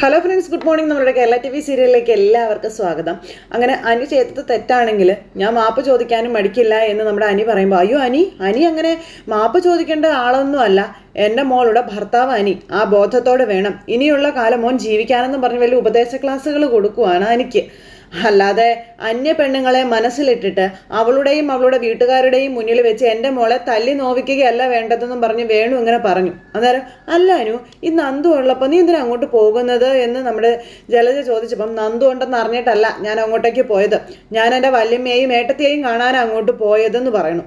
Hello friends good morning നമ്മുടെ Kerala T V സീരിയലിലേക്ക് എല്ലാവർക്കും സ്വാഗതം. അങ്ങനെ അനി ചെയ്തത് തെറ്റാണെങ്കിൽ ഞാൻ മാപ്പ് ചോദിക്കാനും മടിക്കില്ല എന്ന് നമ്മുടെ അനി പറയുമ്പോൾ അയ്യോ അനി അനി അങ്ങനെ മാപ്പ് ചോദിക്കേണ്ട ആളൊന്നും അല്ല. എന്റെ മോളുടെ ഭർത്താവ് അനി ആ ബോധത്തോടെ വേണം. ഇനിയുള്ള കാലം മോൻ ജീവിക്കാനെന്ന് പറഞ്ഞ് വലിയ ഉപദേശ ക്ലാസ്സുകൾ കൊടുക്കുവാണ് എനിക്ക് അല്ലാതെ അന്യ പെണ്ണുങ്ങളെ മനസ്സിലിട്ടിട്ട് അവളുടെയും അവളുടെ വീട്ടുകാരുടെയും മുന്നിൽ വെച്ച് എന്റെ മോളെ തല്ലി നോവിക്കുകയല്ല വേണ്ടതെന്നും പറഞ്ഞ് വേണു ഇങ്ങനെ പറഞ്ഞു. അന്നേരം അല്ല അനു ഈ നന്ദു ഉള്ളപ്പോൾ നീ എന്തിനാ അങ്ങോട്ട് പോകുന്നത്? എന്ന് നമ്മുടെ ജലജ ചോദിച്ചപ്പം നന്ദു ഉണ്ടെന്ന് അറിഞ്ഞിട്ടല്ല ഞാൻ അങ്ങോട്ടേക്ക് പോയത്. ഞാൻ എന്റെ വല്യമ്മയെയും ഏട്ടത്തെയും കാണാൻ അങ്ങോട്ട് പോയതെന്ന് പറയണു.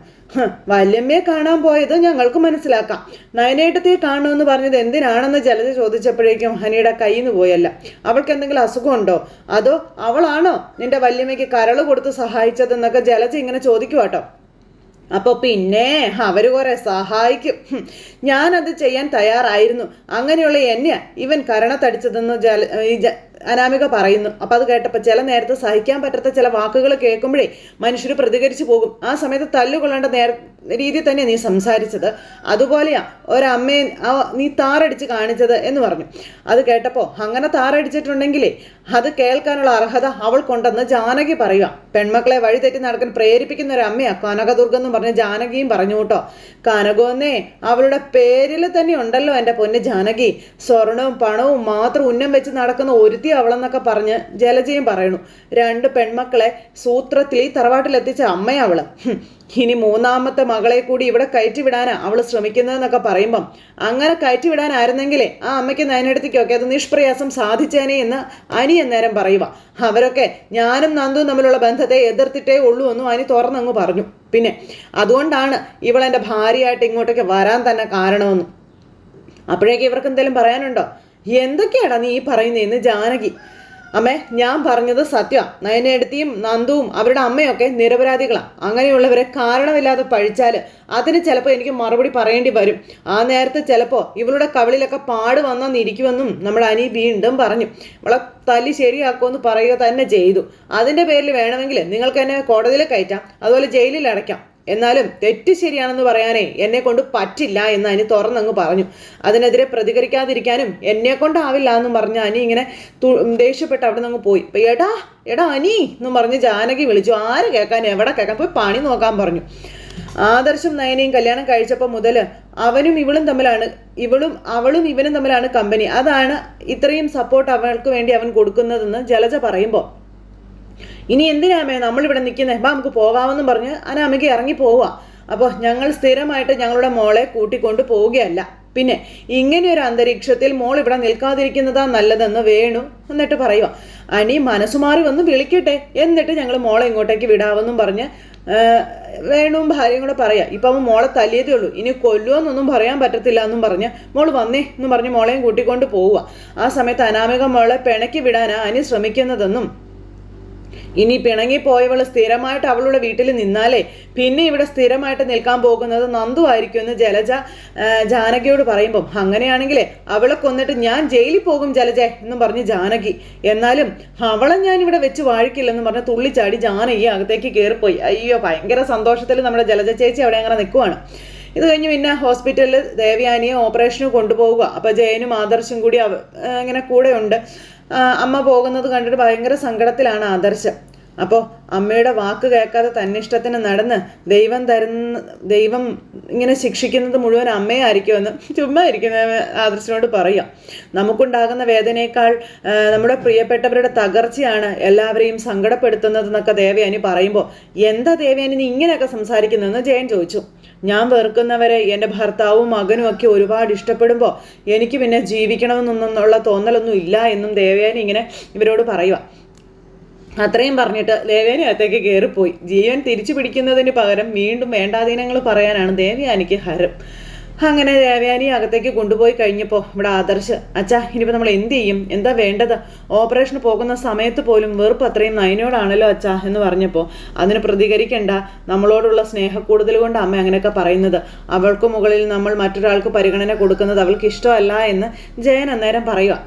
വല്യമ്മയെ കാണാൻ പോയത് ഞങ്ങൾക്ക് മനസ്സിലാക്കാം. നയനേട്ടത്തെ കാണുമെന്ന് പറഞ്ഞത് എന്തിനാണെന്ന് ജലജ ചോദിച്ചപ്പോഴേക്കും ഹനിയുടെ കയ്യിൽ നിന്ന് പോയല്ല. അവൾക്ക് എന്തെങ്കിലും അസുഖമുണ്ടോ? അതോ അവളാണോ? നിന്റെ വല്യമ്മയ്ക്ക് കരൾ കൊടുത്ത് സഹായിച്ചതെന്നൊക്കെ ജലജ ഇങ്ങനെ ചോദിക്കുവാട്ടോ അപ്പോൾ പിന്നെ അവർ കുറെ സഹായിക്കും. ഞാനത് ചെയ്യാൻ തയ്യാറായിരുന്നു. അങ്ങനെയുള്ള എന്നെയാ ഇവൻ കരണത്തടിച്ചതെന്ന് ജല അനാമിക പറയുന്നു. അപ്പം അത് കേട്ടപ്പോൾ ചില നേരത്തെ സഹിക്കാൻ പറ്റാത്ത ചില വാക്കുകൾ കേൾക്കുമ്പോഴേ മനുഷ്യർ പ്രതികരിച്ചു പോകും. ആ സമയത്ത് തല്ലുകൊള്ളേണ്ട നേര രീതി തന്നെ നീ സംസാരിച്ചത്. അതുപോലെയാ ഒരമ്മയെ നീ താറടിച്ച് കാണിച്ചത് എന്ന് പറഞ്ഞു. അത് കേട്ടപ്പോൾ അങ്ങനെ താറടിച്ചിട്ടുണ്ടെങ്കിലേ അത് കേൾക്കാനുള്ള അർഹത അവൾക്കുണ്ടെന്ന് ജാനകി പറയുക പെൺമക്കളെ വഴിതെറ്റി നടക്കാൻ പ്രേരിപ്പിക്കുന്ന ഒരു അമ്മയാ കനകദുർഗം എന്ന് പറഞ്ഞ് ജാനകിയും പറഞ്ഞു കേട്ടോ. കനകോന്നേ അവളുടെ പേരിൽ തന്നെ ഉണ്ടല്ലോ എന്റെ പൊന്ന് ജാനകി. സ്വർണവും പണവും മാത്രം ഉന്നം വെച്ച് നടക്കുന്ന ഒരുത്തി അവളെന്നൊക്കെ പറഞ്ഞ് ജലജയും പറയണു രണ്ട് പെൺമക്കളെ സൂത്രത്തിൽ ഈ തറവാട്ടിലെത്തിച്ച അമ്മയാ അവൾ. ഹും. ഇനി മൂന്നാമത്തെ മകളെ കൂടി ഇവിടെ കയറ്റി വിടാനാ അവൾ ശ്രമിക്കുന്നതെന്നൊക്കെ പറയുമ്പം അങ്ങനെ കയറ്റി വിടാനായിരുന്നെങ്കിലേ ആ അമ്മയ്ക്ക് നയനെടുത്തേക്കൊക്കെ അത് നിഷ്പ്രയാസം സാധിച്ചേനെ എന്ന് അനി അന്നേരം പറയുക. അവരൊക്കെ ഞാനും നന്ദുവും തമ്മിലുള്ള ബന്ധത്തെ എതിർത്തിട്ടേ ഉള്ളൂ എന്നും അനി തുറന്നങ്ങ് പറഞ്ഞു. പിന്നെ അതുകൊണ്ടാണ് ഇവൾ എന്റെ ഭാര്യയായിട്ട് ഇങ്ങോട്ടേക്ക് വരാൻ തന്നെ കാരണമെന്നും. അപ്പോഴേക്ക് ഇവർക്ക് എന്തെങ്കിലും പറയാനുണ്ടോ? എന്തൊക്കെയാടാ നീ ഈ പറയുന്നതെന്ന് ജാനകി? അമ്മേ ഞാൻ പറഞ്ഞത് സത്യമാണ് നയനെടുത്തിയും നന്ദുവും അവരുടെ അമ്മയൊക്കെ നിരപരാധികളാണ് അങ്ങനെയുള്ളവരെ കാരണമില്ലാതെ പഴിച്ചാൽ അതിന് ചിലപ്പോൾ എനിക്ക് മറുപടി പറയേണ്ടി വരും. ആ നേരത്തെ ചിലപ്പോൾ ഇവളുടെ കവിളിലൊക്കെ പാട് വന്നിരിക്കുമെന്നും നമ്മുടെ അനി വീണ്ടും പറഞ്ഞു. ഇവളെ തല്ലി ശരിയാക്കുമെന്ന് പറയുക തന്നെ ചെയ്തു. അതിന്റെ പേരിൽ വേണമെങ്കിൽ നിങ്ങൾക്ക് എന്നെ കോടതിയിൽ കയറ്റാം. അതുപോലെ ജയിലിൽ അടയ്ക്കാം. എന്നാലും തെറ്റ് ശരിയാണെന്ന് പറയാനേ എന്നെ കൊണ്ട് പറ്റില്ല എന്ന് അനി തുറന്നങ്ങ് പറഞ്ഞു. അതിനെതിരെ പ്രതികരിക്കാതിരിക്കാനും എന്നെ കൊണ്ടാവില്ല എന്നും പറഞ്ഞ് അനി ഇങ്ങനെ ദേഷ്യപ്പെട്ട് അവിടെ നിന്ന് പോയി. എടാ എടാ അനി എന്നും പറഞ്ഞ് ജാനകി വിളിച്ചു. ആര് കേൾക്കാൻ എവിടെ കേൾക്കാൻ പോയി പണി നോക്കാൻ പറഞ്ഞു. ആദർശം നയനയും കല്യാണം കഴിച്ചപ്പോൾ മുതൽ അവനും ഇവളും തമ്മിലാണ് ഇവളും അവളും ഇവനും തമ്മിലാണ് കമ്പനി അതാണ് ഇത്രയും സപ്പോർട്ട് അവൾക്ക് വേണ്ടി അവൻ കൊടുക്കുന്നതെന്ന് ജലജ പറയുമ്പോൾ ഇനി എന്തിനാമേ നമ്മളിവിടെ നിൽക്കുന്നത് ബാ നമുക്ക് പോകാമെന്നും പറഞ്ഞ് അനാമിക ഇറങ്ങി പോവുക അപ്പോൾ ഞങ്ങൾ സ്ഥിരമായിട്ട് ഞങ്ങളുടെ മോളെ കൂട്ടിക്കൊണ്ട് പോവുകയല്ല. പിന്നെ ഇങ്ങനെ ഒരു അന്തരീക്ഷത്തിൽ മോൾ ഇവിടെ നിൽക്കാതിരിക്കുന്നതാ നല്ലതെന്ന് വേണു എന്നിട്ട് പറയുക അനി മനസ്സുമാറി വന്ന് വിളിക്കട്ടെ എന്നിട്ട് ഞങ്ങൾ മോളെ ഇങ്ങോട്ടേക്ക് വിടാമെന്നും പറഞ്ഞ് വേണുവും ഭാര്യയും കൂടെ പറയാം. ഇപ്പം അവൻ മോളെ തല്ലിയതേ ഉള്ളൂ. ഇനി കൊല്ലുമെന്നൊന്നും പറയാൻ പറ്റത്തില്ല എന്നും പറഞ്ഞ് മോൾ വന്നേ എന്ന് പറഞ്ഞ് മോളെയും കൂട്ടിക്കൊണ്ട് പോവുക ആ സമയത്ത് അനാമിക മോളെ പിണക്കി വിടാനാ അനി ശ്രമിക്കുന്നതെന്നും ഇനി പിണങ്ങിപ്പോയവൾ സ്ഥിരമായിട്ട് അവളുടെ വീട്ടിൽ നിന്നാലേ പിന്നെ ഇവിടെ സ്ഥിരമായിട്ട് നിൽക്കാൻ പോകുന്നത് നന്ദു ആയിരിക്കും എന്ന് ജലജ ജാനകിയോട് പറയുമ്പം. അങ്ങനെയാണെങ്കിൽ അവളെ കൊന്നിട്ട് ഞാൻ ജയിലിൽ പോകും ജലജ എന്നും പറഞ്ഞ് ജാനകി. എന്നാലും അവളെ ഞാൻ ഇവിടെ വെച്ച് വാഴിക്കില്ലെന്ന് പറഞ്ഞ് തുള്ളിച്ചാടി ജാനകി അകത്തേക്ക് കയറിപ്പോയി. അയ്യോ ഭയങ്കര സന്തോഷത്തിൽ നമ്മുടെ ജലജ ചേച്ചി അവിടെ അങ്ങനെ നിൽക്കുവാണ്. ഇത് കഴിഞ്ഞ് പിന്നെ ഹോസ്പിറ്റലിൽ ദേവയാനിയെ ഓപ്പറേഷന് കൊണ്ടുപോവുക. അപ്പോൾ ജയനും ആദർശും കൂടി അവ ആ, അമ്മ പോകുന്നത് കണ്ടിട്ട് ഭയങ്കര സങ്കടത്തിലാണ് ആദർശം. അപ്പോൾ അമ്മയുടെ വാക്ക് കേൾക്കാതെ തന്നിഷ്ടത്തിന് നടന്ന് ദൈവം തരുന്ന ദൈവം ഇങ്ങനെ ശിക്ഷിക്കുന്നത് മുഴുവൻ അമ്മയായിരിക്കുമെന്ന് ചുമ്മാ ഇരിക്കുന്ന ആദർശനോട് പറയാം. നമുക്കുണ്ടാകുന്ന വേദനയേക്കാൾ നമ്മുടെ പ്രിയപ്പെട്ടവരുടെ തകർച്ചയാണ് എല്ലാവരെയും സങ്കടപ്പെടുത്തുന്നത് എന്നൊക്കെ ദേവയാനി പറയുമ്പോൾ എന്താ ദേവയാനി നീ ഇങ്ങനെയൊക്കെ സംസാരിക്കുന്നതെന്ന് ജയൻ ചോദിച്ചു. ഞാൻ വെറുക്കുന്നവരെ എന്റെ ഭർത്താവും മകനും ഒക്കെ ഒരുപാട് ഇഷ്ടപ്പെടുമ്പോൾ എനിക്ക് പിന്നെ ജീവിക്കണമെന്നൊന്നുള്ള തോന്നലൊന്നും ഇല്ല എന്നും ദേവയാനി ഇങ്ങനെ ഇവരോട് പറയുക അത്രയും പറഞ്ഞിട്ട് ദേവേനെ അകത്തേക്ക് കയറിപ്പോയി ജീവൻ തിരിച്ചു പിടിക്കുന്നതിന് പകരം വീണ്ടും വേണ്ടാധീനങ്ങൾ പറയാനാണ് ദേവയാനിക്ക് ഹരം. അങ്ങനെ ദേവയാനി അകത്തേക്ക് കൊണ്ടുപോയി കഴിഞ്ഞപ്പോൾ ഇവിടെ ആദർശ് അച്ഛാ ഇനിയിപ്പോൾ നമ്മൾ എന്ത് ചെയ്യും? എന്താ വേണ്ടത്? ഓപ്പറേഷൻ പോകുന്ന സമയത്ത് പോലും വെറുപ്പ് അത്രയും നയനോടാണല്ലോ അച്ഛാ എന്ന് പറഞ്ഞപ്പോൾ അതിന് പ്രതികരിക്കേണ്ട. നമ്മളോടുള്ള സ്നേഹക്കൂടുതൽ കൊണ്ട് അമ്മ അങ്ങനെയൊക്കെ പറയുന്നത്. അവൾക്ക് മുകളിൽ നമ്മൾ മറ്റൊരാൾക്ക് പരിഗണന കൊടുക്കുന്നത് അവൾക്ക് ഇഷ്ടമല്ല എന്ന് ജയൻ അന്നേരം പറയുക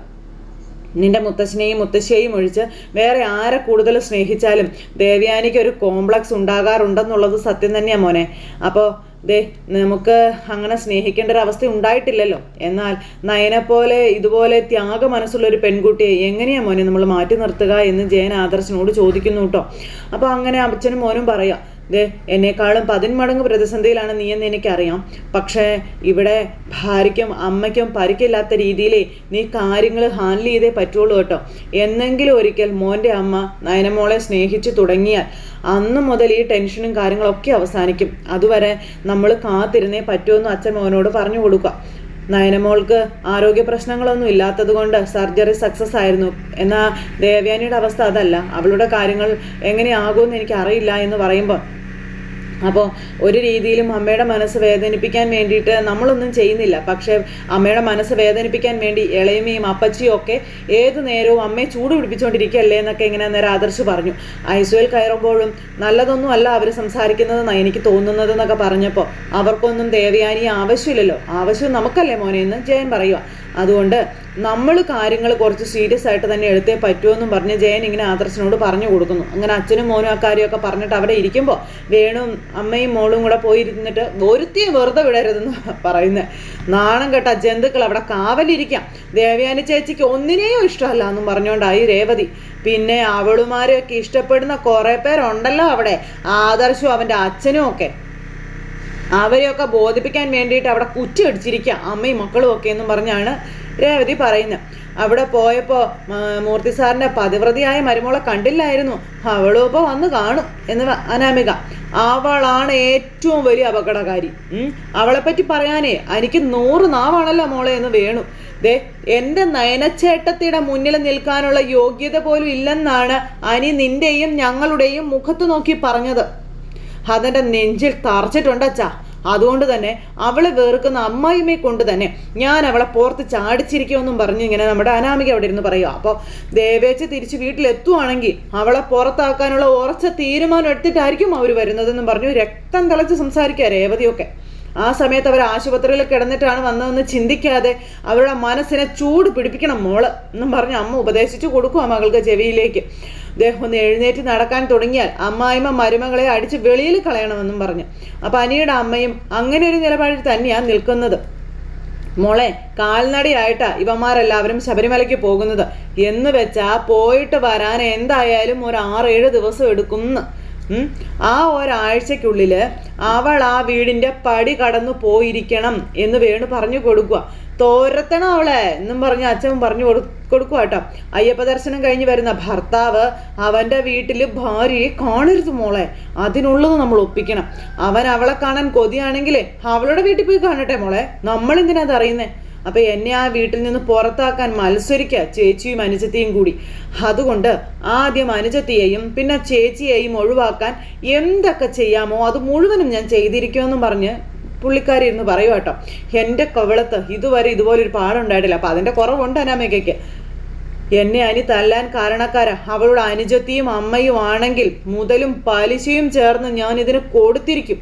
നിന്റെ മുത്തശ്ശനെയും മുത്തശ്ശിയെയും ഒഴിച്ച് വേറെ ആരെ കൂടുതൽ സ്നേഹിച്ചാലും ദേവയാനിക്ക് ഒരു കോംപ്ലക്സ് ഉണ്ടാകാറുണ്ടെന്നുള്ളത് സത്യം തന്നെയാണ് മോനെ. അപ്പോൾ ദേ നമുക്ക് അങ്ങനെ സ്നേഹിക്കേണ്ട ഒരു അവസ്ഥ ഉണ്ടായിട്ടില്ലല്ലോ. എന്നാൽ നയനെ പോലെ ഇതുപോലെ ത്യാഗ മനസ്സുള്ള ഒരു പെൺകുട്ടിയെ എങ്ങനെയാ മോനെ നമ്മൾ മാറ്റി നിർത്തുക എന്ന് ജയൻ ആദർശനോട് ചോദിക്കുന്നു കേട്ടോ. അപ്പോൾ അങ്ങനെ അച്ഛനും മോനും പറയാം ദേ എന്നെക്കാളും പതിന്മടങ്ങ് പ്രതിസന്ധിയിലാണ് എന്ന് എനിക്കറിയാം. പക്ഷേ ഇവിടെ ഭാര്യയ്ക്കും അമ്മയ്ക്കും പരിക്കില്ലാത്ത രീതിയിലേ നീ കാര്യങ്ങൾ ഹാൻഡിൽ ചെയ്തേ പറ്റുള്ളൂ കേട്ടോ. എന്നെങ്കിലും ഒരിക്കൽ മോന്റെ അമ്മ നയനമോളെ സ്നേഹിച്ചു തുടങ്ങിയാൽ അന്ന് മുതൽ ഈ ടെൻഷനും കാര്യങ്ങളൊക്കെ അവസാനിക്കും. അതുവരെ നമ്മൾ കാത്തിരുന്നേ പറ്റുമെന്ന് അച്ഛൻ മോനോട് പറഞ്ഞു കൊടുക്കുക. നയനമോൾക്ക് ആരോഗ്യ പ്രശ്നങ്ങളൊന്നും ഇല്ലാത്തത് കൊണ്ട് സർജറി സക്സസ് ആയിരുന്നു. എന്നാൽ ദേവയാനിയുടെ അവസ്ഥ അതല്ല. അവളുടെ കാര്യങ്ങൾ എങ്ങനെയാകുമെന്ന് എനിക്ക് അറിയില്ല എന്ന് പറയുമ്പോൾ അപ്പോൾ ഒരു രീതിയിലും അമ്മയുടെ മനസ്സ് വേദനിപ്പിക്കാൻ വേണ്ടിയിട്ട് നമ്മളൊന്നും ചെയ്യുന്നില്ല. പക്ഷേ അമ്മയുടെ മനസ്സ് വേദനിപ്പിക്കാൻ വേണ്ടി ഇളയമയും അപ്പച്ചിയും ഒക്കെ ഏത് നേരവും അമ്മയെ ചൂട് പിടിപ്പിച്ചുകൊണ്ടിരിക്കുകയല്ലേ എന്നൊക്കെ ഇങ്ങനെ നേരെ ആദർശ് പറഞ്ഞു. ഐസുവിൽ കയറുമ്പോഴും നല്ലതൊന്നും അല്ല അവർ സംസാരിക്കുന്നതെന്നാണ് എനിക്ക് തോന്നുന്നതെന്നൊക്കെ പറഞ്ഞപ്പോൾ അവർക്കൊന്നും ദേവയാനി ആവശ്യമില്ലല്ലോ. ആവശ്യം നമുക്കല്ലേ മോനെ എന്ന് ജയൻ പറയുക അതുകൊണ്ട് നമ്മൾ കാര്യങ്ങൾ കുറച്ച് സീരിയസ് ആയിട്ട് തന്നെ എടുത്തേ പറ്റുമെന്നും പറഞ്ഞ് ജയൻ ഇങ്ങനെ ആദർശനോട് പറഞ്ഞു കൊടുക്കുന്നു. അങ്ങനെ അച്ഛനും മോനും ആ കാര്യമൊക്കെ പറഞ്ഞിട്ട് അവിടെ ഇരിക്കുമ്പോൾ വേണും അമ്മയും മോളും കൂടെ പോയിരുന്നിട്ട് ഒരുത്തിയെ വെറുതെ വിടരുതെന്ന് പറയുന്നത് നാണം കേട്ട ജന്തുക്കൾ അവിടെ കാവലിരിക്കാം. ദേവയാനി ചേച്ചിക്ക് ഒന്നിനെയും ഇഷ്ടമല്ല എന്നും പറഞ്ഞുകൊണ്ടായി രേവതി. പിന്നെ അവളുമാരെയൊക്കെ ഇഷ്ടപ്പെടുന്ന കുറേ പേരുണ്ടല്ലോ അവിടെ. ആദർശവും അവന്റെ അച്ഛനും ഒക്കെ. അവരെയൊക്കെ ബോധിപ്പിക്കാൻ വേണ്ടിയിട്ട് അവിടെ കുറ്റി അടിച്ചിരിക്കുക അമ്മയും മക്കളും ഒക്കെ എന്നും പറഞ്ഞാണ് രേവതി പറയുന്നത്. അവിടെ പോയപ്പോൾ മൂർത്തി സാറിന്റെ പതിവ്രതിയായ മരുമോളെ കണ്ടില്ലായിരുന്നു. അവളും ഇപ്പോൾ വന്ന് കാണും എന്ന് അനാമിക. അവളാണ് ഏറ്റവും വലിയ അപകടകാരി. ഉം. പറ്റി പറയാനേ എനിക്ക് നൂറ് നാവാണല്ലോ മോളെ എന്ന് വേണു. ദേ എന്റെ നയനച്ചേട്ടത്തിയുടെ മുന്നിൽ നിൽക്കാനുള്ള യോഗ്യത പോലും ഇല്ലെന്നാണ് അനി നിന്റെയും ഞങ്ങളുടെയും മുഖത്ത് നോക്കി പറഞ്ഞത്. അതെന്റെ നെഞ്ചിൽ തറച്ചിട്ടുണ്ട് അച്ഛാ. അതുകൊണ്ട് തന്നെ അവളെ വെറുക്കുന്ന അമ്മായിമ്മയെ കൊണ്ട് തന്നെ ഞാൻ അവളെ പുറത്ത് ചാടിച്ചിരിക്കുമെന്നും പറഞ്ഞ് ഇങ്ങനെ നമ്മുടെ അനാമിക അവിടെ ഇരുന്ന് പറയുക അപ്പോൾ ദേവേച്ച തിരിച്ച് വീട്ടിലെത്തുവാണെങ്കിൽ അവളെ പുറത്താക്കാനുള്ള ഉറച്ച തീരുമാനം എടുത്തിട്ടായിരിക്കും അവർ വരുന്നതെന്നും പറഞ്ഞു രക്തം തിളച്ച് സംസാരിക്കുക രേവതിയൊക്കെ. ആ സമയത്ത് അവർ ആശുപത്രിയിൽ കിടന്നിട്ടാണ് വന്നതെന്ന് ചിന്തിക്കാതെ അവരുടെ മനസ്സിനെ ചൂട് പിടിപ്പിക്കണം മോൾ എന്നും പറഞ്ഞ് അമ്മ ഉപദേശിച്ചു കൊടുക്കും ആ മകൾക്ക് ചെവിയിലേക്ക്. അദ്ദേഹം ഒന്ന് എഴുന്നേറ്റ് നടക്കാൻ തുടങ്ങിയാൽ അമ്മായിമ്മ മരുമകളെ അടിച്ച് വെളിയിൽ കളയണമെന്നും പറഞ്ഞു. അപ്പം അനിയുടെ അമ്മയും അങ്ങനെ ഒരു നിലപാടിൽ തന്നെയാണ് നിൽക്കുന്നത്. മോളെ കാൽനടയായിട്ടാ ഇവന്മാരെല്ലാവരും ശബരിമലയ്ക്ക് പോകുന്നത്. എന്ന് വെച്ചാ പോയിട്ട് വരാൻ എന്തായാലും ഒരു ആറേഴ് ദിവസം എടുക്കുമെന്ന് ഉം. ആ ഒരാഴ്ചക്കുള്ളിൽ അവൾ ആ വീടിന്റെ പടി കടന്നു പോയിരിക്കണം എന്ന് വേണു പറഞ്ഞു കൊടുക്കുക. തോരത്തണം അവളെ എന്നും പറഞ്ഞ് അച്ഛൻ പറഞ്ഞു കൊടു കൊടുക്കുക കേട്ടോ. അയ്യപ്പ ദർശനം കഴിഞ്ഞ് വരുന്ന ഭർത്താവ് അവന്റെ വീട്ടിൽ ഭാര്യയെ കാണരുത് മോളെ. അതിനുള്ളത് നമ്മൾ ഒപ്പിക്കണം. അവൻ അവളെ കാണാൻ കൊതിയാണെങ്കിൽ അവളുടെ വീട്ടിൽ പോയി കാണട്ടെ മോളെ. നമ്മളെന്തിനാ അത് അറിയുന്നേ? അപ്പൊ എന്നെ ആ വീട്ടിൽ നിന്ന് പുറത്താക്കാൻ മത്സരിക്കുക ചേച്ചിയും അനുജത്തിയും കൂടി. അതുകൊണ്ട് ആദ്യം അനുജത്തിയെയും പിന്നെ ചേച്ചിയെയും ഒഴിവാക്കാൻ എന്തൊക്കെ ചെയ്യാമോ അത് മുഴുവനും ഞാൻ ചെയ്തിരിക്കുമെന്നും പറഞ്ഞ് പുള്ളിക്കാരി ഇരുന്ന് പറയൂ കേട്ടോ എന്റെ കവളത്ത് ഇതുവരെ ഇതുപോലൊരു പാടുണ്ടായിട്ടില്ല അപ്പം അതിന്റെ കുറവുണ്ട് അനാമികയ്ക്ക്. എന്നെ അനി തല്ലാൻ കാരണക്കാരാ. അവളുടെ അനുജത്തിയും അമ്മയും ആണെങ്കിൽ മുതലും പലിശയും ചേർന്ന് ഞാൻ ഇതിന് കൊടുത്തിരിക്കും.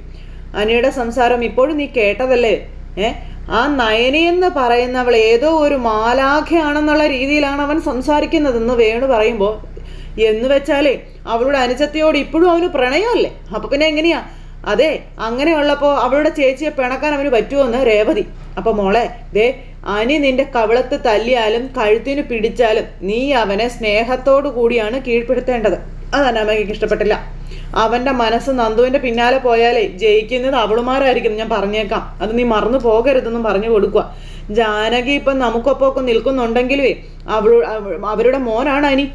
അനിയുടെ സംസാരം ഇപ്പോഴും നീ കേട്ടതല്ലേ? ഏ? ആ നയനി എന്ന് പറയുന്നവൾ ഏതോ ഒരു മാലാഖയാണെന്നുള്ള രീതിയിലാണ് അവൻ സംസാരിക്കുന്നതെന്ന് വേണു പറയുമ്പോൾ എന്ന് വെച്ചാലേ അവളുടെ അനുജത്തിയോട് ഇപ്പോഴും അവന് പ്രണയമല്ലേ? അപ്പൊ പിന്നെ എങ്ങനെയാ? അതെ അങ്ങനെയുള്ളപ്പോൾ അവളുടെ ചേച്ചിയെ പിണക്കാൻ അവന് പറ്റുമെന്ന് രേവതി. അപ്പൊ മോളെ ദേ അനി നിന്റെ കവിളത്ത് തല്ലിയാലും കഴുത്തിന് പിടിച്ചാലും നീ അവനെ സ്നേഹത്തോടു കൂടിയാണ് കീഴ്പ്പെടുത്തേണ്ടത്. അത് അനാമയ്ക്ക് ഇഷ്ടപ്പെട്ടില്ല. അവന്റെ മനസ്സ് നന്ദുവിന്റെ പിന്നാലെ പോയാലേ ജയിക്കുന്നത് അവളുമാരായിരിക്കും ഞാൻ പറഞ്ഞേക്കാം. അത് നീ മറന്നു പോകരുതെന്നും പറഞ്ഞു കൊടുക്കുക. ജാനകി ഇപ്പം നമുക്കൊപ്പം ഒക്കെ നിൽക്കുന്നുണ്ടെങ്കിലേ അവളു അവരുടെ മോനാണ് അനി.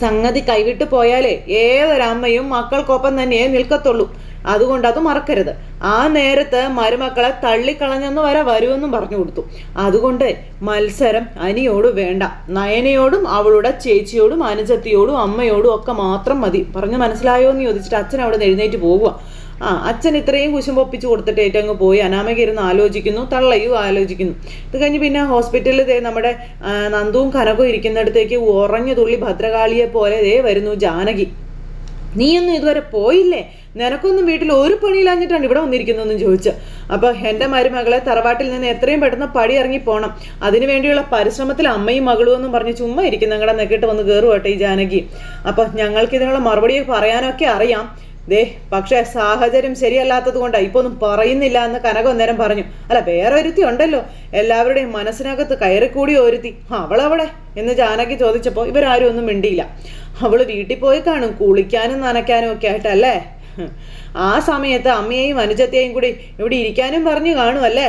സംഗതി കൈവിട്ട് പോയാലേ ഏതൊരമ്മയും മക്കൾക്കൊപ്പം തന്നെ നിൽക്കത്തുള്ളൂ. അതുകൊണ്ട് അത് മറക്കരുത്. ആ നേരത്ത് മരുമക്കളെ തള്ളിക്കളഞ്ഞെന്ന് വരെ വരുമെന്നും പറഞ്ഞു കൊടുത്തു. അതുകൊണ്ട് മത്സരം അനിയോട് വേണ്ട. നയനയോടും അവളുടെ ചേച്ചിയോടും അനുജത്തിയോടും അമ്മയോടും ഒക്കെ മാത്രം മതി. പറഞ്ഞു മനസ്സിലായോ എന്ന് ചോദിച്ചിട്ട് അച്ഛൻ അവിടെ എഴുന്നേറ്റ് പോകുക ആ അച്ഛൻ ഇത്രയും കുശുമ്പൊപ്പിച്ച് കൊടുത്തിട്ട് ഏറ്റങ്ങ് പോയി. അനാമയ്ക്ക് ഇരുന്ന് ആലോചിക്കുന്നു തള്ളയും ആലോചിക്കുന്നു. ഇത് കഴിഞ്ഞ് പിന്നെ ഹോസ്പിറ്റലിൽ ദേ നമ്മുടെ നന്ദുവും കനകവും ഇരിക്കുന്നിടത്തേക്ക് ഉറഞ്ഞു തുള്ളി ഭദ്രകാളിയെ പോലെ ദേ വരുന്നു ജാനകി. നീയൊന്നും ഇതുവരെ പോയില്ലേ? നിനക്കൊന്നും വീട്ടിൽ ഒരു പണിയില്ലാഞ്ഞിട്ടാണ് ഇവിടെ വന്നിരിക്കുന്നതെന്ന് ചോദിച്ചു. അപ്പോൾ എന്റെ മരുമകളെ തറവാട്ടിൽ നിന്ന് എത്രയും പെട്ടെന്ന് പടി ഇറങ്ങി പോകണം അതിനു വേണ്ടിയുള്ള പരിശ്രമത്തിൽ അമ്മയും മകളും എന്നും പറഞ്ഞ് ചുമ്മാ ഇരിക്കും. നിങ്ങളെ നെക്കിട്ട് വന്ന് കയറുവട്ടെ ഈ ജാനകി. അപ്പോൾ ഞങ്ങൾക്ക് ഇതിനുള്ള മറുപടി പറയാനൊക്കെ അറിയാം. ദേ പക്ഷേ സാഹചര്യം ശരിയല്ലാത്തത് കൊണ്ടാണ് ഇപ്പൊ ഒന്നും പറയുന്നില്ല എന്ന് കനകം നേരം പറഞ്ഞു. അല്ല വേറെ ഒരുത്തി ഉണ്ടല്ലോ. എല്ലാവരുടെയും മനസ്സിനകത്ത് കയറിക്കൂടി ഒരുത്തി. അവളവിടെ? എന്ന് ജാനകി ചോദിച്ചപ്പോൾ ഇവരാരും ഒന്നും മിണ്ടിയില്ല. അവൾ വീട്ടിൽ പോയി കാണും. കുളിക്കാനും നനയ്ക്കാനും ഒക്കെ ആയിട്ടല്ലേ. ആ സമയത്ത് അമ്മയെയും അനുജത്തെയും കൂടി ഇവിടെ ഇരിക്കാനും പറഞ്ഞു കാണുമല്ലേ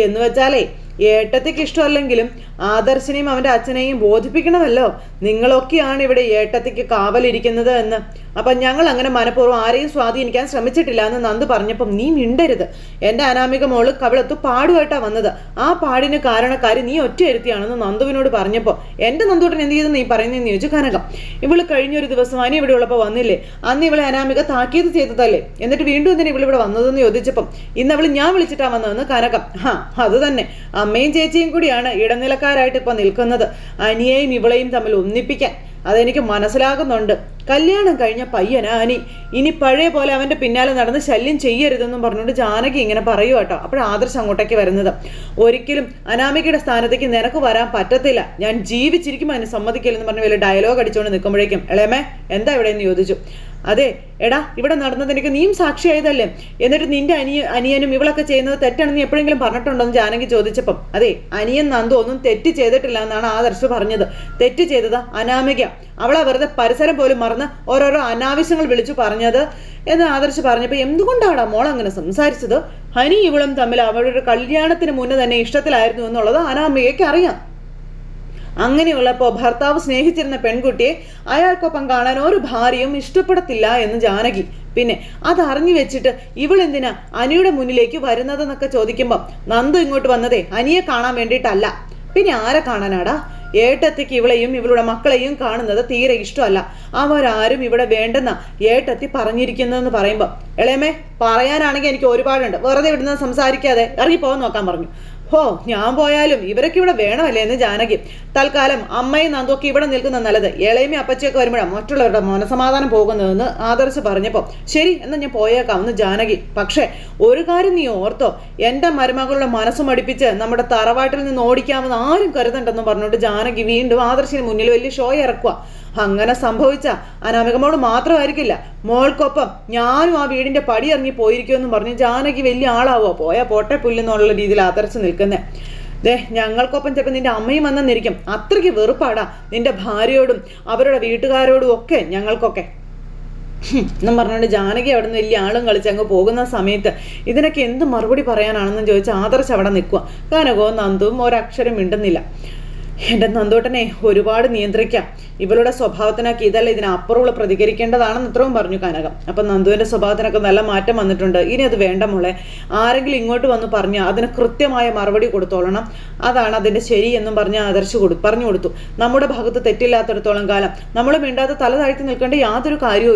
എന്ന് വെച്ചാലേ ഏട്ടത്തിക്ക് ഇഷ്ടമല്ലെങ്കിലും ആദർശനെയും അവന്റെ അച്ഛനെയും ബോധിപ്പിക്കണമല്ലോ. നിങ്ങളൊക്കെയാണ് ഇവിടെ ഏട്ടത്തിക്ക് കാവലിരിക്കുന്നത് എന്ന്. അപ്പം ഞങ്ങൾ അങ്ങനെ മനഃപൂർവം ആരെയും സ്വാധീനിക്കാൻ ശ്രമിച്ചിട്ടില്ല എന്ന് നന്ദു പറഞ്ഞപ്പം നീ മിണ്ടരുത്. എന്റെ അനാമിക മോൾ കവിളത്ത് പാടുമായിട്ടാണ് വന്നത്. ആ പാടിന് കാരണക്കാരി നീ ഒറ്റയിരുത്തിയാണെന്ന് നന്ദുവിനോട് പറഞ്ഞപ്പോൾ എന്റെ നന്ദുട്ടൻ എന്ത് ചെയ്തെന്ന് നീ പറയുന്നതെന്ന് ചോദിച്ചു കനകം. ഇവൾ കഴിഞ്ഞൊരു ദിവസം അനി ഇവിടെ ഉള്ളപ്പോൾ വന്നില്ലേ? അന്ന് ഇവളെ അനാമിക താക്കീത് ചെയ്തതല്ലേ? എന്നിട്ട് വീണ്ടും എന്തിനാണ് ഇവളിവിടെ വന്നതെന്ന് ചോദിച്ചപ്പം ഇന്ന് അവൾ ഞാൻ വിളിച്ചിട്ടാണ് വന്നതെന്ന് കനകം. ഹാ അത് തന്നെ. അമ്മയും ചേച്ചിയും കൂടിയാണ് ഇടനിലക്കാരായിട്ട് ഇപ്പൊ നിൽക്കുന്നത്. അനിയെയും ഇവളെയും തമ്മിൽ ഒന്നിപ്പിക്കാൻ. അതെനിക്ക് മനസ്സിലാകുന്നുണ്ട്. കല്യാണം കഴിഞ്ഞ പയ്യനാ അനി. ഇനി പഴയ പോലെ അവന്റെ പിന്നാലെ നടന്ന് ശല്യം ചെയ്യരുതെന്നും പറഞ്ഞുകൊണ്ട് ജാനകി ഇങ്ങനെ പറയൂ കേട്ടോ. അപ്പോൾ ആദർശ് അങ്ങോട്ടേക്ക് വരുന്നത്. ഒരിക്കലും അനാമികയുടെ സ്ഥാനത്തേക്ക് നിനക്ക് വരാൻ പറ്റത്തില്ല. ഞാൻ ജീവിച്ചിരിക്കും അതിന് സമ്മതിക്കില്ലെന്ന് പറഞ്ഞ് വലിയ ഡയലോഗ് അടിച്ചുകൊണ്ട് നിൽക്കുമ്പോഴേക്കും എളേമേ എന്താ ഇവിടെ? എന്ന് ചോദിച്ചു. അതെ എടാ ഇവിടെ നടന്നതിനൊക്കെ നീയും സാക്ഷിയായതല്ലേ? എന്നിട്ട് നിന്റെ അനിയ അനിയനും ഇവളൊക്കെ ചെയ്യുന്നത് തെറ്റാണെന്ന് എപ്പോഴെങ്കിലും പറഞ്ഞിട്ടുണ്ടോ എന്ന് ജാനകി ചോദിച്ചപ്പം. അതെ അനിയൻ നന്ദു ഒന്നും തെറ്റ് ചെയ്തിട്ടില്ല എന്നാണ് ആദർശ് പറഞ്ഞത്. തെറ്റ് ചെയ്തത് അനാമിക. അവളെ വെറുതെ പരിസരം പോലും മറന്ന് ഓരോരോ അനാവശ്യങ്ങൾ വിളിച്ചു പറഞ്ഞത് എന്ന് ആദർശ് പറഞ്ഞപ്പോൾ എന്തുകൊണ്ടാണ് മോൾ അങ്ങനെ സംസാരിച്ചത്? ഹനി ഇവളും തമ്മിൽ അവളുടെ കല്യാണത്തിന് മുന്നേ തന്നെ ഇഷ്ടത്തിലായിരുന്നു എന്നുള്ളത് അനാമികയ്ക്ക് അറിയാം. അങ്ങനെയുള്ളപ്പോൾ ഭർത്താവ് സ്നേഹിച്ചിരുന്ന പെൺകുട്ടിയെ അയാൾക്കൊപ്പം കാണാൻ ഒരു ഭാര്യയും ഇഷ്ടപ്പെടത്തില്ല എന്ന് ജാനകി. പിന്നെ അത് അറിഞ്ഞു വെച്ചിട്ട് ഇവൾ എന്തിനാ അനിയുടെ മുന്നിലേക്ക് വരുന്നതെന്നൊക്കെ ചോദിക്കുമ്പോൾ നന്ദു ഇങ്ങോട്ട് വന്നതേ അനിയെ കാണാൻ വേണ്ടിയിട്ടല്ല. പിന്നെ ആരെ കാണാനാടാ? ഏട്ടത്തിക്ക് ഇവളെയും ഇവളുടെ മക്കളെയും കാണുന്നത് തീരെ ഇഷ്ടമല്ല. അവരാരും ഇവിടെ വേണ്ടെന്ന ഏട്ടത്തി പറഞ്ഞിരിക്കുന്നതെന്ന് പറയുമ്പോൾ എളേമേ പറയാനാണെങ്കിൽ എനിക്ക് ഒരുപാടുണ്ട്. വെറുതെ ഇവിടുന്ന് സംസാരിക്കാതെ ഇറങ്ങി പോകാൻ നോക്കാൻ പറഞ്ഞു. ഹോ ഞാൻ പോയാലും ഇവരൊക്കെ ഇവിടെ വേണമല്ലേ എന്ന് ജാനകി. തൽക്കാലം അമ്മയും നന്ദുവൊക്കെ ഇവിടെ നിൽക്കുന്ന നല്ലത്. ഇളയമി അപ്പച്ചിയൊക്കെ വരുമ്പോഴാണ് മറ്റുള്ളവരുടെ മനസമാധാനം പോകുന്നതെന്ന് ആദർശ് പറഞ്ഞപ്പോൾ ശരി എന്ന് ഞാൻ പോയേക്കാം എന്ന് ജാനകി. പക്ഷേ ഒരു കാര്യം നീ ഓർത്തോ? എന്റെ മരുമകളുടെ മനസ്സും മടിപ്പിച്ച് നമ്മുടെ തറവാട്ടിൽ നിന്ന് ഓടിക്കാമെന്ന് ആരും കരുതണ്ടെന്ന് പറഞ്ഞുകൊണ്ട് ജാനകി വീണ്ടും ആദർശിന് മുന്നിൽ വലിയ ഷോ ഇറക്കുക അങ്ങനെ സംഭവിച്ച അനാമികമോട് മാത്രമായിരിക്കില്ല. മോൾക്കൊപ്പം ഞാനും ആ വീടിന്റെ പടി ഇറങ്ങി പോയിരിക്കുമെന്നും പറഞ്ഞ് ജാനകി വലിയ ആളാവോ? പോയാ പോട്ടെ പുല്ലെന്നുള്ള രീതിയിൽ അതരച്ച് നിൽക്കുന്നേ. ദേ ഞങ്ങൾക്കൊപ്പം ചിലപ്പോൾ നിന്റെ അമ്മയും വന്നെന്നിരിക്കും. അത്രയ്ക്ക് വെറുപ്പാടാ നിന്റെ ഭാര്യയോടും അവരുടെ വീട്ടുകാരോടും ഒക്കെ ഞങ്ങൾക്കൊക്കെ. എന്നും പറഞ്ഞുകൊണ്ട് ജാനകി അവിടെ നിന്ന് വലിയ ആളും കളിച്ച് അങ്ങ് പോകുന്ന സമയത്ത് ഇതിനൊക്കെ എന്ത് മറുപടി പറയാനാണെന്ന് ചോദിച്ച് ആദർശ് അവിടെ നിൽക്കുക കനകവും നന്ദുവും ഒരക്ഷരം മിണ്ടുന്നില്ല. എന്റെ നന്ദോട്ടനെ ഒരുപാട് നിയന്ത്രിക്കാം. ഇവളുടെ സ്വഭാവത്തിനൊക്കെ ഇതല്ല ഇതിനപ്പുറമുള്ള പ്രതികരിക്കേണ്ടതാണെന്ന് ഇത്രയും പറഞ്ഞു കനകം. അപ്പം നന്ദുവിന്റെ സ്വഭാവത്തിനൊക്കെ നല്ല മാറ്റം വന്നിട്ടുണ്ട്. ഇനി അത് വേണ്ട മോളെ. ആരെങ്കിലും ഇങ്ങോട്ട് വന്ന് പറഞ്ഞാൽ അതിന് കൃത്യമായ മറുപടി കൊടുത്തോളണം. അതാണ് അതിന്റെ ശരി എന്നും പറഞ്ഞ് ആദർശ് കൊടു പറഞ്ഞു കൊടുത്തു. നമ്മുടെ ഭാഗത്ത് തെറ്റില്ലാത്തിടത്തോളം കാലം. നമ്മൾ മിണ്ടാതെ തല താഴ്ത്തി നിൽക്കേണ്ട യാതൊരു കാര്യവും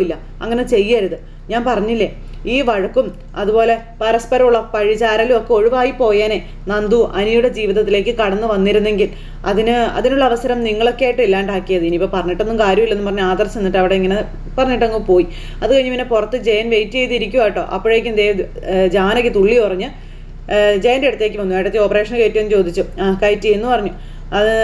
അങ്ങനെ ചെയ്യരുത്. ഞാൻ പറഞ്ഞില്ലേ? ഈ വഴക്കും അതുപോലെ പരസ്പരമുള്ള പഴിചാരലും ഒക്കെ ഒഴിവായി പോയേനെ നന്ദു അനിയുടെ ജീവിതത്തിലേക്ക് കടന്നു വന്നിരുന്നെങ്കിൽ. അതിന് അതിനുള്ള അവസരം നിങ്ങളൊക്കെ ആയിട്ട് ഇല്ലാണ്ടാക്കിയത്. ഇനിയിപ്പോൾ പറഞ്ഞിട്ടൊന്നും കാര്യമില്ലെന്ന് പറഞ്ഞ് ആദർശ് എന്നിട്ട് അവിടെ ഇങ്ങനെ പറഞ്ഞിട്ടങ്ങ് പോയി. അത് കഴിഞ്ഞ് പിന്നെ പുറത്ത് ജയൻ വെയിറ്റ് ചെയ്തിരിക്കുക കേട്ടോ. അപ്പോഴേക്കും ദേവ് ജാനകി തുള്ളി ഉറഞ്ഞ് ജയന്റെ അടുത്തേക്ക് വന്നു. ഏട്ടത്തി ഓപ്പറേഷൻ കയറ്റുമെന്ന് ചോദിച്ചു. ആ കയറ്റി എന്ന് പറഞ്ഞു. അത്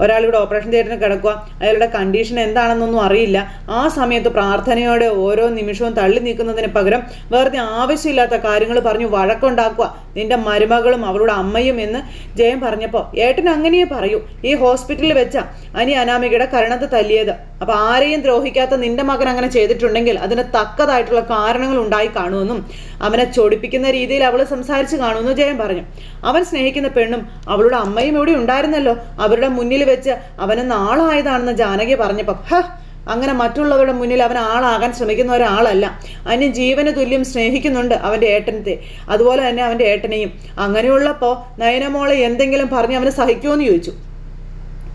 ഒരാളിവിടെ ഓപ്പറേഷൻ തിയേറ്ററിൽ കിടക്കുക അയാളുടെ കണ്ടീഷൻ എന്താണെന്നൊന്നും അറിയില്ല. ആ സമയത്ത് പ്രാർത്ഥനയോടെ ഓരോ നിമിഷവും തള്ളി നീക്കുന്നതിന് പകരം വെറുതെ ആവശ്യമില്ലാത്ത കാര്യങ്ങൾ പറഞ്ഞു വഴക്കുണ്ടാക്കുക. നിന്റെ മരുമകളും അവളുടെ അമ്മയും എന്ന് ജയം പറഞ്ഞപ്പോൾ ഏട്ടൻ അങ്ങനെയേ പറയൂ. ഈ ഹോസ്പിറ്റലിൽ വെച്ച അനി അനാമികയുടെ കരണത്ത് തല്ലിയത്. അപ്പൊ ആരെയും ദ്രോഹിക്കാത്ത നിന്റെ മകൻ അങ്ങനെ ചെയ്തിട്ടുണ്ടെങ്കിൽ അതിന് തക്കതായിട്ടുള്ള കാരണങ്ങൾ ഉണ്ടായി കാണുമെന്നും അവനെ ചൊടിപ്പിക്കുന്ന രീതിയിൽ അവൾ സംസാരിച്ച് കാണുമെന്ന് ജയൻ പറഞ്ഞു. അവൻ സ്നേഹിക്കുന്ന പെണ്ണും അവളുടെ അമ്മയും ഇവിടെ ഉണ്ടായിരുന്നല്ലോ? അവരുടെ മുന്നിൽ വെച്ച് അവന് നാളായതാണെന്ന് ജാനകി പറഞ്ഞപ്പം ഹ അങ്ങനെ മറ്റുള്ളവരുടെ മുന്നിൽ അവൻ ആളാകാൻ ശ്രമിക്കുന്ന ഒരാളല്ല. അതിന് ജീവന് തുല്യം സ്നേഹിക്കുന്നുണ്ട് അവന്റെ ഏട്ടനത്തെ. അതുപോലെ തന്നെ അവന്റെ ഏട്ടനെയും. അങ്ങനെയുള്ളപ്പോൾ നയനമോളെ എന്തെങ്കിലും പറഞ്ഞ് അവന് സഹിക്കുമെന്ന് ചോദിച്ചു.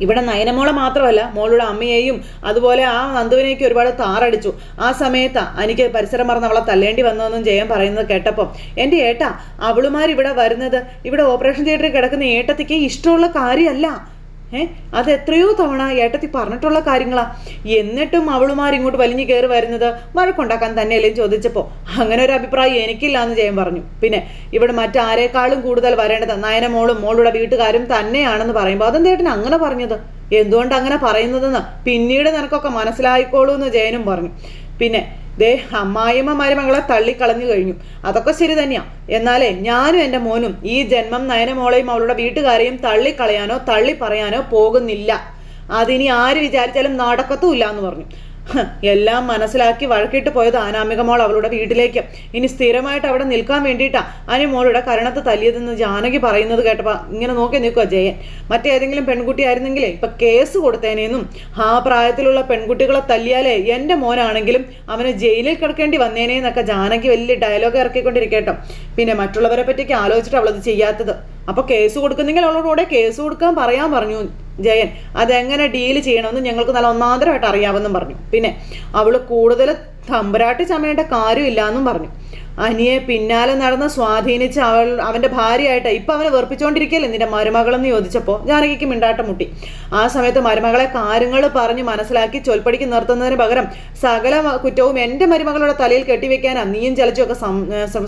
ഇവിടെ നയനമോളെ മാത്രമല്ല മോളുടെ അമ്മയെയും അതുപോലെ ആ നന്ദുവിനെയൊക്കെ ഒരുപാട് താറടിച്ചു. ആ സമയത്ത് എനിക്ക് പരിസരം മറന്ന് അവളെ തല്ലേണ്ടി വന്നതെന്നും ജയൻ പറയുന്നത് കേട്ടപ്പോൾ എന്റെ ഏട്ടാ അവളുമാർ ഇവിടെ വരുന്നത് ഇവിടെ ഓപ്പറേഷൻ തിയേറ്ററിൽ കിടക്കുന്ന ഏട്ടത്തിക്ക് ഇഷ്ടമുള്ള കാര്യമല്ല. ഏ? അത് എത്രയോ തവണ ഏട്ടത്തി പറഞ്ഞിട്ടുള്ള കാര്യങ്ങളാ. എന്നിട്ടും അവളുമാർ ഇങ്ങോട്ട് വലിഞ്ഞു കയറി വരുന്നത് വഴക്കുണ്ടാക്കാൻ തന്നെയല്ലേ ചോദിച്ചപ്പോൾ അങ്ങനെ ഒരു അഭിപ്രായം എനിക്കില്ല എന്ന് ജയം പറഞ്ഞു. പിന്നെ ഇവിടെ മറ്റാരേക്കാളും കൂടുതൽ വരേണ്ടത് നയനമോളും മോളുടെ വീട്ടുകാരും തന്നെയാണെന്ന് പറയുമ്പോൾ അതെന്താ ഏട്ടന് അങ്ങനെ പറഞ്ഞത്? എന്തുകൊണ്ട് അങ്ങനെ പറയുന്നതെന്ന് പിന്നീട് നിനക്കൊക്കെ മനസ്സിലായിക്കോളൂ എന്ന് ജയനും പറഞ്ഞു. പിന്നെ ദേ അമ്മായിമ്മ മരുമകളെ തള്ളിക്കളഞ്ഞു കഴിഞ്ഞു. അതൊക്കെ ശരി തന്നെയാ. എന്നാലേ ഞാനും എന്റെ മോനും ഈ ജന്മം നയനമോളെയും അവളുടെ വീട്ടുകാരെയും തള്ളിക്കളയാനോ തള്ളി പറയാനോ പോകുന്നില്ല. അതിനി ആര് വിചാരിച്ചാലും നടക്കത്തുമില്ല എന്ന് പറഞ്ഞു. എല്ലാം മനസ്സിലാക്കി വഴക്കിട്ട് പോയത് ആനാമിക മോൾ അവളുടെ വീട്ടിലേക്ക്. ഇനി സ്ഥിരമായിട്ട് അവിടെ നിൽക്കാൻ വേണ്ടിയിട്ടാ അനി മോളുടെ കരണത്ത് തല്ലിയതെന്ന് ജാനകി പറയുന്നത് കേട്ടപ്പോൾ ഇങ്ങനെ നോക്കി നിൽക്കുക ജയൻ. മറ്റേതെങ്കിലും പെൺകുട്ടി ആയിരുന്നെങ്കിലേ ഇപ്പൊ കേസ് കൊടുത്തേനേന്നും ആ പ്രായത്തിലുള്ള പെൺകുട്ടികളെ തല്ലിയാലേ എന്റെ മോനാണെങ്കിലും അവന് ജയിലിൽ കിടക്കേണ്ടി വന്നേനേന്നൊക്കെ ജാനകി വലിയ ഡയലോഗ് ഇറക്കിക്കൊണ്ടിരിക്കട്ടോ. പിന്നെ മറ്റുള്ളവരെ പറ്റിയൊക്കെ ആലോചിച്ചിട്ട് അവളത് ചെയ്യാത്തത്. അപ്പോൾ കേസ് കൊടുക്കുന്നെങ്കിൽ അവളോട് കേസ് കൊടുക്കാൻ പറയാൻ പറഞ്ഞു. ജയൻ അതെങ്ങനെ ഡീൽ ചെയ്യണമെന്ന് ഞങ്ങൾക്ക് നല്ല ഒന്നാന്തരമായിട്ട് അറിയാമെന്നും പറഞ്ഞു. പിന്നെ അവൾ കൂടുതൽ തമ്പുരാട്ടി ചമയേണ്ട കാര്യമില്ല എന്നും പറഞ്ഞു. അനിയെ പിന്നാലെ നടന്ന് സ്വാധീനിച്ച് അവൾ അവന്റെ ഭാര്യയായിട്ട് ഇപ്പം അവനെ വെറുപ്പിച്ചുകൊണ്ടിരിക്കല്ലേ നിന്റെ മരുമകളെന്ന് ചോദിച്ചപ്പോൾ ജാനകിക്ക് മിണ്ടാട്ടം മുട്ടി. ആ സമയത്ത് മരുമകളെ കാര്യങ്ങൾ പറഞ്ഞ് മനസ്സിലാക്കി ചൊൽപ്പടിക്ക് നിർത്തുന്നതിന് പകരം സകല കുറ്റവും എന്റെ മരുമകളുടെ തലയിൽ കെട്ടിവെക്കാനാണ് നീയും ചലച്ചുമൊക്കെ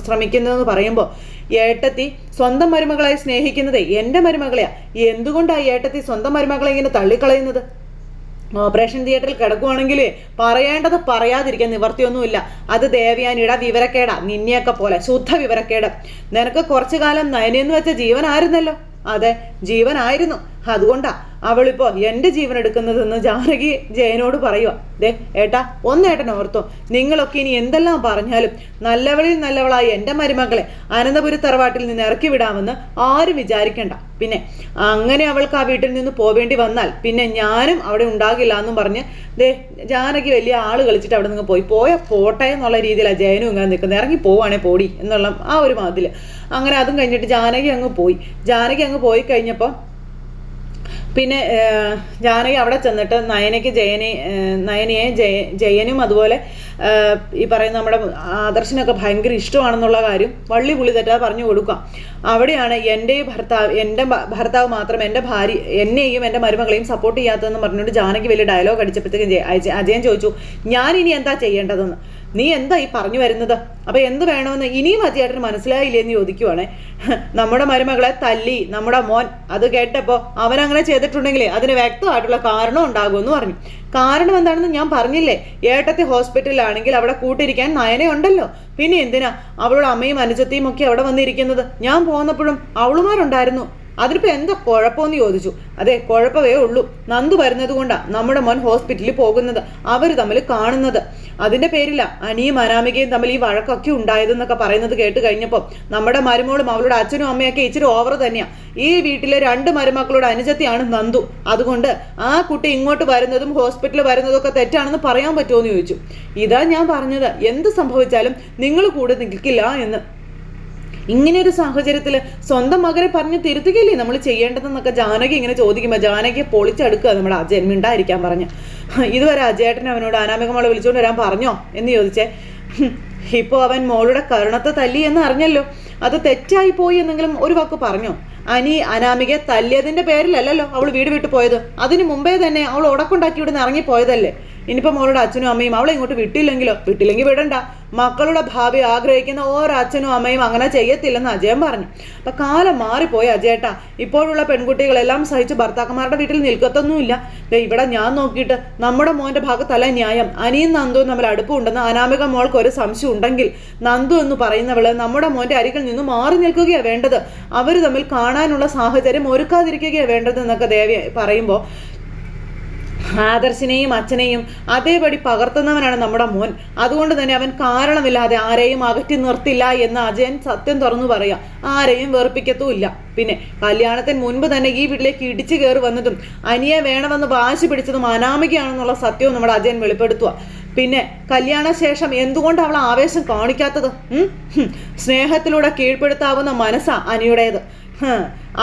ശ്രമിക്കുന്നതെന്ന് പറയുമ്പോൾ ഏട്ടത്തി സ്വന്തം മരുമകളായി സ്നേഹിക്കുന്നത് എന്റെ മരുമകളെയാ. എന്തുകൊണ്ടാണ് ഏട്ടത്തി സ്വന്തം മരുമകളെ ഇങ്ങനെ തള്ളിക്കളയുന്നത്? ഓപ്പറേഷൻ തിയേറ്ററിൽ കിടക്കുവാണെങ്കിൽ പറയേണ്ടത് പറയാതിരിക്കാൻ നിവർത്തിയൊന്നുമില്ല. അത് ദേവയാനിയുടെ വിവരക്കേടാ. നിന്നെയൊക്കെ പോലെ ശുദ്ധ വിവരക്കേട്. നിനക്ക് കുറച്ചു കാലം നയനെന്ന് വെച്ച ജീവനായിരുന്നല്ലോ. അതെ ജീവനായിരുന്നു. അതുകൊണ്ടാ അവളിപ്പോ എന്റെ ജീവൻ എടുക്കുന്നതെന്ന് ജാനകി ജയനോട് പറയുക ദേ ഏട്ടാ ഒന്നേട്ടൻ ഓർത്തോ. നിങ്ങളൊക്കെ ഇനി എന്തെല്ലാം പറഞ്ഞാലും നല്ലവളിൽ നല്ലവളായി എന്റെ മരുമകളെ അനന്തപുരി തറവാട്ടിൽ നിന്ന് ഇറക്കി വിടാമെന്ന് ആരും വിചാരിക്കണ്ട. പിന്നെ അങ്ങനെ അവൾക്ക് ആ വീട്ടിൽ നിന്ന് പോവേണ്ടി വന്നാൽ പിന്നെ ഞാനും അവിടെ ഉണ്ടാകില്ല എന്നും പറഞ്ഞ് ദേ ജാനകി വലിയ ആൾ കളിച്ചിട്ട് അവിടെ നിന്ന് പോയി. പോയ പോട്ടെ എന്നുള്ള രീതിയിലാണ് ജയനും ഇങ്ങനെ നിൽക്കുന്നത്. ഇറങ്ങി പോവാണേ പോടി എന്നുള്ള ആ ഒരു മാതിൽ. അങ്ങനെ അതും കഴിഞ്ഞിട്ട് ജാനകി അങ്ങ് പോയി. ജാനകി അങ്ങ് പോയി കഴിഞ്ഞപ്പോൾ പിന്നെ ജാനകി അവിടെ ചെന്നിട്ട് നയനയ്ക്ക് ജയനി നയനയെ ജയ ജയനും അതുപോലെ ഈ പറയുന്ന നമ്മുടെ ആദർശനൊക്കെ ഭയങ്കര ഇഷ്ടമാണെന്നുള്ള കാര്യം വള്ളി പുള്ളി തെറ്റാതെ പറഞ്ഞു കൊടുക്കാം. അവിടെയാണ് എന്റെ ഭർത്താവ് എന്റെ ഭർത്താവ് മാത്രം എന്റെ ഭാര്യ എന്നെയും എന്റെ മരുമകളെയും സപ്പോർട്ട് ചെയ്യാത്തതെന്ന് പറഞ്ഞുകൊണ്ട് ജാനകി വലിയ ഡയലോഗ് അടിച്ചപ്പോഴത്തേക്കും അജയൻ ചോദിച്ചു ഞാൻ ഇനി എന്താ ചെയ്യേണ്ടതെന്ന്? നീ എന്താ ഈ പറഞ്ഞു വരുന്നത്? അപ്പൊ എന്ത് വേണമെന്ന് ഇനിയും അജയേട്ടന് മനസ്സിലായില്ലേ എന്ന് ചോദിക്കുവാണേ. നമ്മുടെ മരുമകളെ തല്ലി നമ്മുടെ മോൻ അത് കേട്ടപ്പോ അവനങ്ങനെ ചെയ്തിട്ടുണ്ടെങ്കിൽ അതിന് വ്യക്തമായിട്ടുള്ള കാരണം ഉണ്ടാകുമെന്ന് പറഞ്ഞു. കാരണം എന്താണെന്ന് ഞാൻ പറഞ്ഞില്ലേ? ഏട്ടത്തെ ഹോസ്പിറ്റലിലാണെങ്കിൽ അവിടെ കൂട്ടിരിക്കാൻ നയനയുണ്ടല്ലോ പിന്നെ എന്തിനാ? അവളുടെ അമ്മയും അനുജത്തിയും ഒക്കെ അവിടെ വന്നിരിക്കുന്നത്. ഞാൻ പോന്നപ്പോഴും അവളുമാരുണ്ടായിരുന്നു. അതിനിപ്പോ എന്താ കുഴപ്പമെന്ന് ചോദിച്ചു. അതെ കുഴപ്പമേ ഉള്ളൂ. നന്ദു വരുന്നത് കൊണ്ടാ നമ്മുടെ മോൻ ഹോസ്പിറ്റലിൽ പോകുന്നത് അവർ തമ്മിൽ കാണുന്നത്. അതിന്റെ പേരില അനിയും അനാമികയും തമ്മിൽ ഈ വഴക്കൊക്കെ ഉണ്ടായതെന്നൊക്കെ പറയുന്നത് കേട്ട് കഴിഞ്ഞപ്പോൾ നമ്മുടെ മരുമോളും അവളുടെ അച്ഛനും അമ്മയൊക്കെ ഇച്ചിരി ഓവർ തന്നെയാ. ഈ വീട്ടിലെ രണ്ട് മരുമക്കളുടെ അനുജത്തിയാണ് നന്ദു. അതുകൊണ്ട് ആ കുട്ടി ഇങ്ങോട്ട് വരുന്നതും ഹോസ്പിറ്റലിൽ വരുന്നതും ഒക്കെ തെറ്റാണെന്ന് പറയാൻ പറ്റുമോ എന്ന് ചോദിച്ചു. ഇതാ ഞാൻ പറഞ്ഞത് എന്ത് സംഭവിച്ചാലും നിങ്ങൾ കൂടെ നിൽക്കില്ല എന്ന്. ഇങ്ങനെ ഒരു സാഹചര്യത്തിൽ സ്വന്തം മകനെ പറഞ്ഞ് തിരുത്തുകയില്ലേ നമ്മൾ ചെയ്യേണ്ടതെന്നൊക്കെ ജാനകി ഇങ്ങനെ ചോദിക്കുമ്പോൾ ജാനകിയെ പൊളിച്ചെടുക്കുക നമ്മുടെ അജയൻ മിണ്ടായിരിക്കാൻ പറഞ്ഞു. ഇതുവരെ അജയേട്ടൻ അവനോട് അനാമികമോളെ വിളിച്ചുകൊണ്ട് വരാൻ പറഞ്ഞോ? എന്ന് ചോദിച്ചേ. ഇപ്പോൾ അവൻ മോളുടെ കരുണത്തെ തല്ലി എന്ന് അറിഞ്ഞല്ലോ. അത് തെറ്റായി പോയി എന്നെങ്കിലും ഒരു വാക്ക് പറഞ്ഞോ? അനി അനാമികയെ തല്ലിയതിന്റെ പേരിലല്ലല്ലോ അവൾ വീട് വിട്ടു പോയത്. അതിനു മുമ്പേ തന്നെ അവൾ ഉടക്കുണ്ടാക്കി ഇവിടുന്ന് ഇറങ്ങിപ്പോയതല്ലേ? ഇനിയിപ്പോൾ മോളുടെ അച്ഛനും അമ്മയും അവളെ ഇങ്ങോട്ട് വിട്ടില്ലെങ്കിലോ? വിട്ടില്ലെങ്കിൽ വിടണ്ട. മക്കളുടെ ഭാവി ആഗ്രഹിക്കുന്ന ഓരോ അച്ഛനും അമ്മയും അങ്ങനെ ചെയ്യത്തില്ലെന്ന് അജയൻ പറഞ്ഞു. അപ്പൊ കാലം മാറിപ്പോയി അജയേട്ടാ. ഇപ്പോഴുള്ള പെൺകുട്ടികളെല്ലാം സഹിച്ച് ഭർത്താക്കന്മാരുടെ വീട്ടിൽ നിൽക്കത്തൊന്നുമില്ല. ഇവിടെ ഞാൻ നോക്കിയിട്ട് നമ്മുടെ മോന്റെ ഭാഗത്തല്ല ന്യായം. അനിയും നന്ദുവും തമ്മിൽ അടുപ്പമുണ്ടെന്ന് അനാമിക മോൾക്ക് ഒരു സംശയം ഉണ്ടെങ്കിൽ നന്ദു എന്ന് പറയുന്നവൾ നമ്മുടെ മോന്റെ അരികിൽ നിന്ന് മാറി നിൽക്കുകയാണ് വേണ്ടത്. അവർ തമ്മിൽ കാണാനുള്ള സാഹചര്യം ഒരുക്കാതിരിക്കുകയാണ് വേണ്ടത് എന്നൊക്കെ ദേവി പറയുമ്പോൾ ആദർശിനെയും അച്ഛനെയും അതേപടി പകർത്തുന്നവനാണ് നമ്മുടെ മോൻ. അതുകൊണ്ട് തന്നെ അവൻ കാരണമില്ലാതെ ആരെയും അകറ്റി നിർത്തില്ല എന്ന് അജയൻ സത്യം തുറന്നു പറയാം ആരെയും വേർപ്പിക്കത്തുമില്ല പിന്നെ കല്യാണത്തിന് മുൻപ് തന്നെ ഈ വീട്ടിലേക്ക് ഇടിച്ചു കയറി വന്നതും അനിയെ വേണമെന്ന് വാശി പിടിച്ചതും അനാമികയാണെന്നുള്ള സത്യവും നമ്മുടെ അജയൻ വെളിപ്പെടുത്തുക. പിന്നെ കല്യാണശേഷം എന്തുകൊണ്ട് അവൾ ആവേശം കാണിക്കാത്തത്. സ്നേഹത്തിലൂടെ കീഴ്പ്പെടുത്താവുന്ന മനസ്സാ അനിയുടേത്.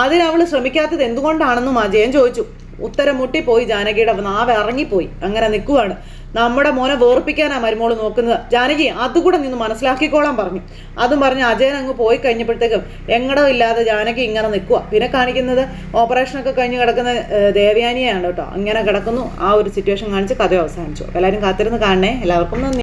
അതിനവൾ ശ്രമിക്കാത്തത് എന്തുകൊണ്ടാണെന്നും അജയൻ ചോദിച്ചു. ഉത്തരം മുട്ടിപ്പോയി ജാനകിയുടെ നാവ് ഇറങ്ങിപ്പോയി. അങ്ങനെ നിൽക്കുവാണ് നമ്മുടെ മോനെ വേർപ്പിക്കാനാ മരുമോൾ നോക്കുന്നത്. ജാനകി അതുകൂടെ നിന്ന് മനസ്സിലാക്കിക്കോളാൻ പറഞ്ഞു. അതും പറഞ്ഞ് അജയൻ അങ്ങ് പോയി കഴിഞ്ഞപ്പോഴത്തേക്കും എങ്ങടോ ഇല്ലാതെ ജാനകി ഇങ്ങനെ നിൽക്കുക പിന്നെ കാണിക്കുന്നത് ഓപ്പറേഷനൊക്കെ കഴിഞ്ഞ് കിടക്കുന്ന ദേവയാനിയാണ് കേട്ടോ. അങ്ങനെ കിടക്കുന്നു. ആ ഒരു സിറ്റുവേഷൻ കാണിച്ച് കഥ അവസാനിച്ചു. എല്ലാവരും കാത്തിരുന്ന് കാണണേ. എല്ലാവർക്കും നന്ദി.